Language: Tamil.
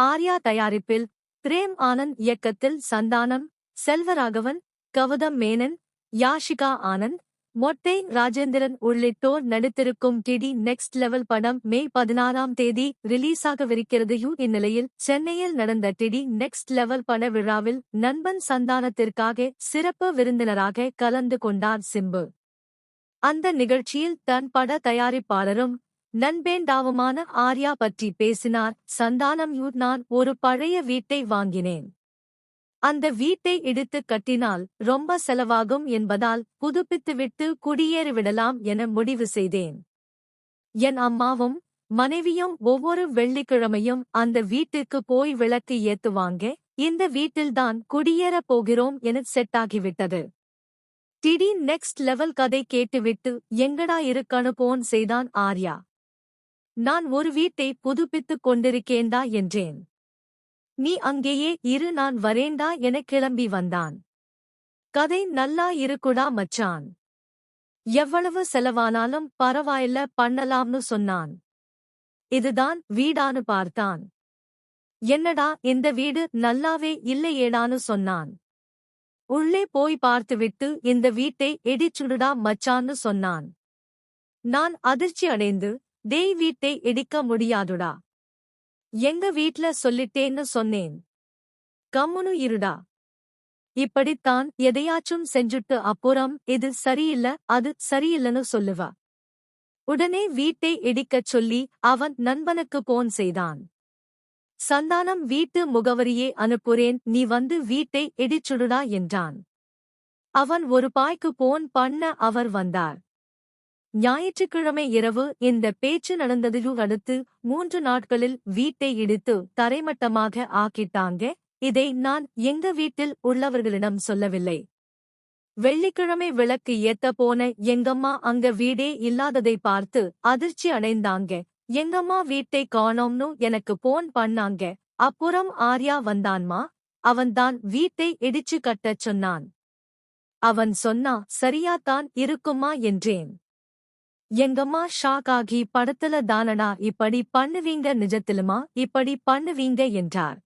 ஆர்யா தயாரிப்பில் பிரேம் ஆனந்த் இயக்கத்தில் சந்தானம் செல்வராகவன் கவுதம் மேனன் யாஷிகா ஆனந்த் மொட்டை ராஜேந்திரன் உள்ளிட்டோர் நடித்திருக்கும் டிடி நெக்ஸ்ட் லெவல் படம் மே பதினாறாம் தேதி ரிலீஸாகவிருக்கிறது. இந்நிலையில் சென்னையில் நடந்த டிடி நெக்ஸ்ட் லெவல் பட விழாவில் நண்பன் சந்தானத்திற்காக சிறப்பு விருந்தினராக கலந்து கொண்டார் சிம்பு. அந்த நிகழ்ச்சியில் தன் பட தயாரிப்பாளரும் நண்பேண்டாவுமான ஆர்யா பற்றி பேசினார். சந்தானம் யூ நான் ஒரு பழைய வீட்டை வாங்கினேன். அந்த வீட்டை இடித்து கட்டினால் ரொம்ப செலவாகும் என்பதால் புதுப்பித்துவிட்டு குடியேறிவிடலாம் என முடிவு செய்தேன். என் அம்மாவும் மனைவியும் ஒவ்வொரு வெள்ளிக்கிழமையும் அந்த வீட்டுக்கு போய் விளக்கு ஏத்துவாங்க இந்த வீட்டில்தான் குடியேறப் போகிறோம் என செட்டாகிவிட்டது டிடி நெக்ஸ்ட் லெவல் கதை கேட்டுவிட்டு எங்கடா இருக்கணு போன் செய்தான் ஆர்யா. நான் ஒரு வீட்டை புதுப்பித்துக் கொண்டிருக்கேண்டா என்றேன். நீ அங்கேயே இரு நான் வரேண்டா என கிளம்பி வந்தான். கதை நல்லா இருக்குடா மச்சான். எவ்வளவு செலவானாலும் பரவாயில்ல பண்ணலாம்னு சொன்னான். இதுதான் வீடான்னு பார்த்தான். என்னடா இந்த வீடு நல்லாவே இல்லையேடான்னு சொன்னான். உள்ளே போய் பார்த்துவிட்டு இந்த வீட்டை எடிச்சுடுடா மச்சான்னு சொன்னான். நான் அதிர்ச்சி அடைந்து டேய் வீட்டை இடிக்க முடியாதுடா. எங்க வீட்ல சொல்லிட்டேன்னு சொன்னேன். கம்முனு இருடா. இப்படித்தான் எதையாச்சும் செஞ்சுட்டு அப்புறம் இது சரியில்ல அது சரியில்லன்னு சொல்லுவா. உடனே வீட்டை இடிக்கச் சொல்லி அவன் நண்பனுக்கு போன் செய்தான். சந்தானம் வீட்டு முகவரியே அனுப்புறேன் நீ வந்து வீட்டை இடிச்சுடுடா என்றான். அவன் ஒரு பாய்க்கு போன் பண்ண அவர் வந்தார். ஞாயிற்றுக்கிழமை இரவு இந்த பேச்சு நடந்ததையும் அடுத்து மூன்று நாட்களில் வீட்டை இடித்து தரைமட்டமாக ஆக்கிட்டாங்க. இதை நான் எங்க வீட்டில் உள்ளவர்களிடம் சொல்லவில்லை. வெள்ளிக்கிழமை விளக்கு ஏத்த போன எங்கம்மா அங்க வீடே இல்லாததை பார்த்து அதிர்ச்சி அடைந்தாங்க. எங்கம்மா வீட்டை காணோம்னு எனக்கு போன் பண்ணாங்க. அப்புறம் ஆர்யா வந்தான்மா? அவன்தான் வீட்டை இடிச்சு கட்டச் சொன்னான். அவன் சொன்னா சரியாத்தான் இருக்குமா? என்றேன். எங்கம்மா ஷாக் ஆகி படத்துல தானடா இப்படி பண்ணுவீங்க நிஜத்திலுமா? இப்படி பண்ணுவீங்க என்றார்.